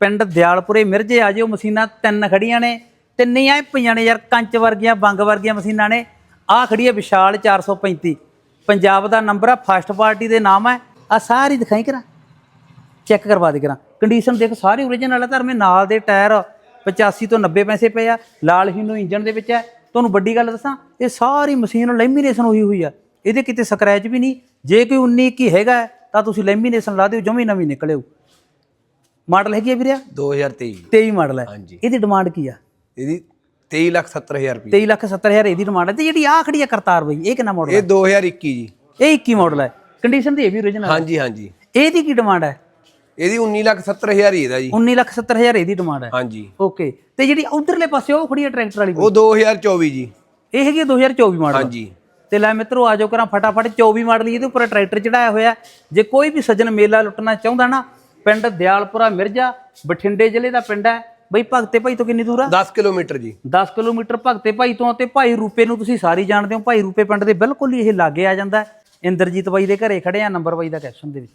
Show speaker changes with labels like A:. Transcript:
A: ਪਿੰਡ ਦਿਆਲਪੁਰੇ ਮਿਰਜੇ ਆ ਜਿਓ ਮਸ਼ੀਨਾਂ ਤਿੰਨ ਖੜੀਆਂ ਨੇ ਤਿੰਨੇ ਐ ਪਈਆਂ ਨੇ ਯਾਰ, ਕੰਚ ਵਰਗੀਆਂ, ਬੰਗ ਵਰਗੀਆਂ ਮਸ਼ੀਨਾਂ ਨੇ। ਆਹ ਖੜੀ ਹੈ ਵਿਸ਼ਾਲ 435 ਪੰਜਾਬ ਦਾ ਨੰਬਰ ਆ ਫਸਟ ਪਾਰਟੀ ਦੇ ਨਾਮ ਹੈ ਆ ਸਾਰੀ ਦਿਖਾਈ ਕਰਾਂ। ਚੈੱਕ ਕਰਵਾ ਦੇ ਕਰਾਂ। ਕੰਡੀਸ਼ਨ ਦੇਖ, ਸਾਰੀ ਓਰੀਜਨਲ ਹੈ ਧਰਮੇ ਨਾਲ ਦੇ ਟਾਇਰ 85 ਤੋਂ 90 ਪੈਸੇ ਪਏ ਆ। ਲਾਲ ਨੂੰ ਇੰਜਨ ਦੇ ਵਿੱਚ ਹੈ ਤੁਹਾਨੂੰ ਵੱਡੀ ਗੱਲ ਦੱਸਾਂ, ਇਹ ਸਾਰੀ ਮਸ਼ੀਨ ਲੈਮੀਨੇਸ਼ਨ ਹੋਈ ਹੋਈ ਆ। ਇਹਦੇ ਕਿਤੇ ਸਕ੍ਰੈਚ ਵੀ ਨਹੀਂ। ਜੇ ਕੋਈ 19 ਕੀ ਹੈਗਾ, ਤਾਂ ਤੁਸੀਂ ਲੈਮੀਨੇਸ਼ਨ ਲਾ ਦਿਓ, ਜਮੀ ਨਵੀਂ ਨਿਕਲਿਓ। ਮਾਡਲ ਹੈਗੀ ਆ ਵੀਰਿਆ
B: 2023
A: 23 ਮਾਡਲ ਹੈ।
B: ਹਾਂਜੀ।
A: ਇਹਦੀ ਡਿਮਾਂਡ ਕੀ ਆ?
B: ਇਹਦੀ 23 ਲੱਖ 70000 ਰੁਪਏ
A: 23 ਲੱਖ 70 ਹਜ਼ਾਰ ਇਹਦੀ ਡਿਮਾਂਡ ਹੈ। ਤੇ ਜਿਹੜੀ ਆਹ ਖੜੀ ਆ ਕਰਤਾਰ ਬਈ ਇਹ ਕਿੰਨਾ ਮਾਡਲ ਹੈ?
B: ਇਹ 2021 ਜੀ।
A: ਇਹ 21 ਮਾਡਲ ਹੈ। ਕੰਡੀਸ਼ਨ ਦੀ ਇਹ ਵੀ ਓਰੀਜਨਲ
B: ਹਾਂਜੀ ਹਾਂਜੀ।
A: ਇਹਦੀ ਕੀ ਡਿਮਾਂਡ ਹੈ?
B: ਇਹਦੀ 19 ਲੱਖ 70000 ਹੀ ਇਹਦਾ ਜੀ।
A: 19 ਲੱਖ 70 ਹਜ਼ਾਰ ਇਹਦੀ ਡਿਮਾਂਡ ਹੈ।
B: ਹਾਂਜੀ।
A: ਓਕੇ ਤੇ ਜਿਹੜੀ ਉਧਰਲੇ ਪਾਸੇ ਉਹ ਖੜੀ ਹੈ ਟਰੈਕਟਰ ਵਾਲੀ
B: ਉਹ 2024 ਜੀ।
A: ਇਹ ਹੈਗੀ ਹੈ 2024 ਮਾਡਲ
B: ਹਾਂਜੀ।
A: ਤੇ ਲੈ ਮਿੱਤਰੋ ਆਜੋ ਕਰਾਂ ਫਟਾਫਟ 24 ਮਾਡਲ ਇਹਦੇ ਉੱਪਰ ਟਰੈਕਟਰ ਚੜਾਇਆ ਹੋਇਆ ਜੇ ਕੋਈ ਵੀ ਸੱਜਣ ਮੇਲਾ ਲੁੱਟਣਾ ਚਾਹੁੰਦਾ ਨਾ ਪਿੰਡ ਦਿਆਲਪੁਰਾ ਮਿਰਜ਼ਾ ਬਠਿੰਡੇ ਜ਼ਿਲ੍ਹੇ ਦਾ ਪਿੰਡ ਹੈ। ਬਈ ਭਗਤੇ ਭਾਈ ਤੋਂ ਕਿੰਨੀ ਦੂਰ ਆ?
B: 10 ਕਿਲੋਮੀਟਰ ਜੀ।
A: 10 ਕਿਲੋਮੀਟਰ ਭਗਤੇ ਭਾਈ ਤੋਂ ਤੇ ਭਾਈ ਰੂਪੇ ਨੂੰ ਤੁਸੀਂ ਸਾਰੀ ਜਾਣਦੇ ਹੋ। ਭਾਈ ਰੂਪੇ ਪਿੰਡ ਦੇ ਬਿਲਕੁਲ ਹੀ ਇਹ ਲਾਗੇ ਆ ਜਾਂਦਾ। ਇੰਦਰਜੀਤ ਬਾਈ ਦੇ ਘਰੇ ਖੜੇ ਆ ਨੰਬਰ ਬਾਈ ਦਾ ਕੈਪਸ਼ਨ ਦੇ ਵਿੱਚ।